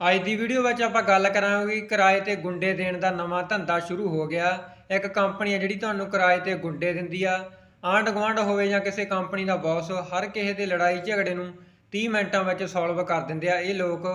ਅੱਜ ਦੀ ਵੀਡੀਓ ਵਿੱਚ ਆਪਾਂ ਗੱਲ ਕਰਾਂਗੇ ਕਿਰਾਏ ਤੇ ਗੁੰਡੇ ਦੇਣ ਦਾ ਨਵਾਂ ਧੰਦਾ ਸ਼ੁਰੂ ਹੋ ਗਿਆ। ਇੱਕ ਕੰਪਨੀ ਹੈ ਜਿਹੜੀ ਤੁਹਾਨੂੰ ਕਿਰਾਏ ਤੇ ਗੁੰਡੇ ਦਿੰਦੀ ਆ। ਆਂਢ ਗੁਆਂਢ ਹੋਵੇ ਜਾਂ ਕਿਸੇ ਕੰਪਨੀ ਦਾ ਬੌਸ, ਹਰ ਕਿਸੇ ਦੇ ਲੜਾਈ ਝਗੜੇ ਨੂੰ 30 ਮਿੰਟਾਂ ਵਿੱਚ ਸੋਲਵ ਕਰ ਦਿੰਦੇ ਆ। ਇਹ ਲੋਕ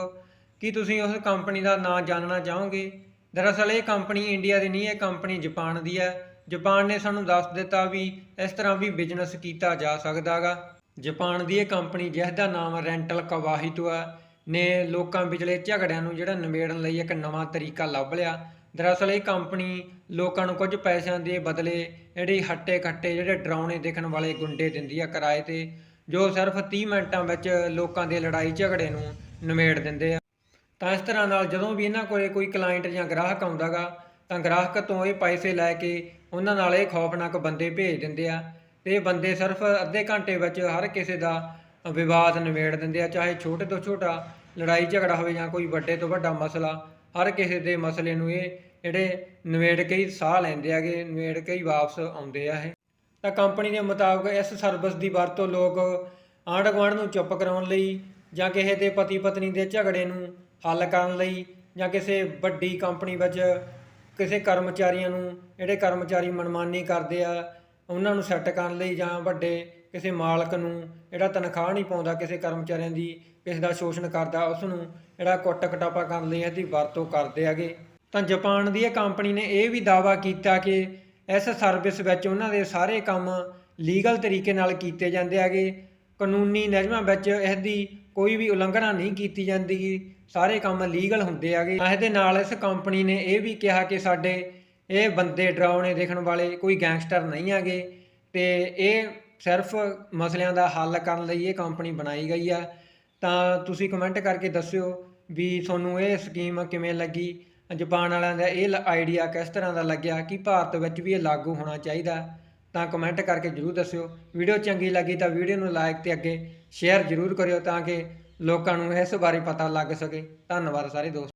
ਕੀ ਤੁਸੀਂ ਉਸ ਕੰਪਨੀ ਦਾ ਨਾਂ ਜਾਣਨਾ ਚਾਹੋਗੇ? ਦਰਅਸਲ ਇਹ ਕੰਪਨੀ ਇੰਡੀਆ ਦੀ ਨਹੀਂ, ਇਹ ਕੰਪਨੀ ਜਾਪਾਨ ਦੀ ਹੈ। ਜਾਪਾਨ ਨੇ ਸਾਨੂੰ ਦੱਸ ਦਿੱਤਾ ਵੀ ਇਸ ਤਰ੍ਹਾਂ ਵੀ ਬਿਜ਼ਨਸ ਕੀਤਾ ਜਾ ਸਕਦਾਗਾ। ਜਾਪਾਨ ਦੀ ਇਹ ਕੰਪਨੀ ਜਿਸ ਦਾ ਨਾਮ ਰੈਂਟਲ ਕਵਾਹੀਤੋ ਹੈ। ਨੇ ਲੋਕਾਂ ਵਿਚਲੇ ਝਗੜਿਆਂ ਨੂੰ ਜਿਹੜਾ ਨਿਬੇੜਨ ਲਈ ਇੱਕ ਨਵਾਂ ਤਰੀਕਾ ਲੱਭ ਲਿਆ। ਦਰਅਸਲ ਇਹ ਕੰਪਨੀ ਲੋਕਾਂ ਨੂੰ ਕੁਝ ਪੈਸਿਆਂ ਦੇ ਬਦਲੇ ਜਿਹੜੇ ਹੱਟੇ ਖੱਟੇ ਜਿਹੜੇ ਡਰਾਉਣੇ ਦੇਖਣ ਵਾਲੇ ਗੁੰਡੇ ਦਿੰਦੀ ਆ ਕਿਰਾਏ ਤੇ, ਜੋ ਸਿਰਫ 30 ਮਿੰਟਾਂ ਵਿੱਚ ਲੋਕਾਂ ਦੇ ਲੜਾਈ ਝਗੜੇ ਨੂੰ ਨਿਬੇੜ ਦਿੰਦੇ ਆ। ਤਾਂ ਇਸ ਤਰ੍ਹਾਂ ਨਾਲ ਜਦੋਂ ਵੀ ਇਹਨਾਂ ਕੋਲੇ ਕੋਈ ਕਲਾਇੰਟ ਜਾਂ ਗ੍ਰਾਹਕ ਆਉਂਦਾਗਾ ਤਾਂ ਗ੍ਰਾਹਕ ਤੋਂ ਇਹ ਪੈਸੇ ਲੈ ਕੇ ਉਹਨਾਂ ਨਾਲ ਇਹ ਖੌਫਨਾਕ ਬੰਦੇ ਭੇਜ ਦਿੰਦੇ ਆ। ਤੇ ਇਹ ਬੰਦੇ ਸਿਰਫ ਅੱਧੇ ਘੰਟੇ ਵਿੱਚ ਹਰ ਕਿਸੇ ਦਾ ਵਿਵਾਦ ਨਿਬੇੜ ਦਿੰਦੇ ਆ, ਚਾਹੇ ਛੋਟੇ ਤੋਂ ਛੋਟਾ ਲੜਾਈ ਝਗੜਾ ਹੋਵੇ ਜਾਂ ਕੋਈ ਵੱਡੇ ਤੋਂ ਵੱਡਾ ਮਸਲਾ, ਹਰ ਕਿਸੇ ਦੇ ਮਸਲੇ ਨੂੰ ਇਹ ਜਿਹੜੇ ਨਿਬੇੜ ਕੇ ਹੀ ਸਾਹ ਲੈਂਦੇ ਆਗੇ ਨਿਬੇੜ ਕੇ ਹੀ ਵਾਪਸ ਆਉਂਦੇ ਆ ਇਹ। ਤਾਂ ਕੰਪਨੀ ਦੇ ਮੁਤਾਬਕ ਇਸ ਸਰਵਿਸ ਦੀ ਵਰਤੋਂ ਲੋਕ ਆਂਢ ਗੁਆਂਢ ਨੂੰ ਚੁੱਪ ਕਰਾਉਣ ਲਈ ਜਾਂ ਕਿਸੇ ਦੇ ਪਤੀ ਪਤਨੀ ਦੇ ਝਗੜੇ ਨੂੰ ਹੱਲ ਕਰਨ ਲਈ ਜਾਂ ਕਿਸੇ ਵੱਡੀ ਕੰਪਨੀ ਵਿੱਚ ਕਿਸੇ ਕਰਮਚਾਰੀਆਂ ਨੂੰ, ਜਿਹੜੇ ਕਰਮਚਾਰੀ ਮਨਮਾਨੀ ਕਰਦੇ ਆ, ਉਹਨਾਂ ਨੂੰ ਸੈੱਟ ਕਰਨ ਲਈ ਜਾਂ ਵੱਡੇ ਕਿਸੇ ਮਾਲਕ ਨੂੰ ਜਿਹੜਾ ਤਨਖਾਹ ਨਹੀਂ ਪਾਉਂਦਾ ਕਿਸੇ ਕਰਮਚਾਰੀਆਂ ਦੀ, ਕਿਸੇ ਦਾ ਸ਼ੋਸ਼ਣ ਕਰਦਾ ਉਸ ਨੂੰ ਜਿਹੜਾ ਕੁੱਟ ਕਟਾਪਾ ਕਰਨ ਲਈ ਇਹਦੀ ਵਰਤੋਂ ਕਰਦੇ ਹੈਗੇ। ਤਾਂ ਜਾਪਾਨ ਦੀ ਇਹ ਕੰਪਨੀ ਨੇ ਇਹ ਵੀ ਦਾਅਵਾ ਕੀਤਾ ਕਿ ਇਸ ਸਰਵਿਸ ਵਿੱਚ ਉਹਨਾਂ ਦੇ ਸਾਰੇ ਕੰਮ ਲੀਗਲ ਤਰੀਕੇ ਨਾਲ ਕੀਤੇ ਜਾਂਦੇ ਹੈਗੇ। ਕਾਨੂੰਨੀ ਨਿਯਮਾਂ ਵਿੱਚ ਇਸ ਦੀ ਕੋਈ ਵੀ ਉਲੰਘਣਾ ਨਹੀਂ ਕੀਤੀ ਜਾਂਦੀ। ਸਾਰੇ ਕੰਮ ਲੀਗਲ ਹੁੰਦੇ ਹੈਗੇ। ਇਹਦੇ ਨਾਲ ਇਸ ਕੰਪਨੀ ਨੇ ਇਹ ਵੀ ਕਿਹਾ ਕਿ ਸਾਡੇ ਇਹ ਬੰਦੇ ਡਰਾਉਣੇ ਦੇਖਣ ਵਾਲੇ ਕੋਈ ਗੈਂਗਸਟਰ ਨਹੀਂ ਹੈਗੇ ਤੇ ਇਹ ਸਿਰਫ ਮਸਲਿਆਂ ਦਾ ਹੱਲ ਕਰਨ ਲਈ ਇਹ ਕੰਪਨੀ ਬਣਾਈ ਗਈ ਆ, ਤਾਂ ਤੁਸੀਂ ਕਮੈਂਟ ਕਰਕੇ ਦੱਸਿਓ ਵੀ ਤੁਹਾਨੂੰ ਇਹ ਸਕੀਮ ਕਿਵੇਂ ਲੱਗੀ? ਜਾਪਾਨ ਵਾਲਿਆਂ ਦਾ ਇਹ ਆਈਡੀਆ ਕਿਸ ਤਰ੍ਹਾਂ ਦਾ ਲੱਗਿਆ? ਕਿ ਭਾਰਤ ਵਿੱਚ ਵੀ ਇਹ ਲਾਗੂ ਹੋਣਾ ਚਾਹੀਦਾ? ਤਾਂ ਕਮੈਂਟ ਕਰਕੇ ਜਰੂਰ ਦੱਸਿਓ। ਵੀਡੀਓ ਚੰਗੀ ਲੱਗੀ ਤਾਂ ਵੀਡੀਓ ਨੂੰ ਲਾਈਕ ਤੇ ਅੱਗੇ ਸ਼ੇਅਰ ਜਰੂਰ ਕਰਿਓ ਤਾਂ ਕਿ ਲੋਕਾਂ ਨੂੰ ਇਸ ਬਾਰੇ ਪਤਾ ਲੱਗ ਸਕੇ। ਧੰਨਵਾਦ ਸਾਰੇ ਦੋਸਤ।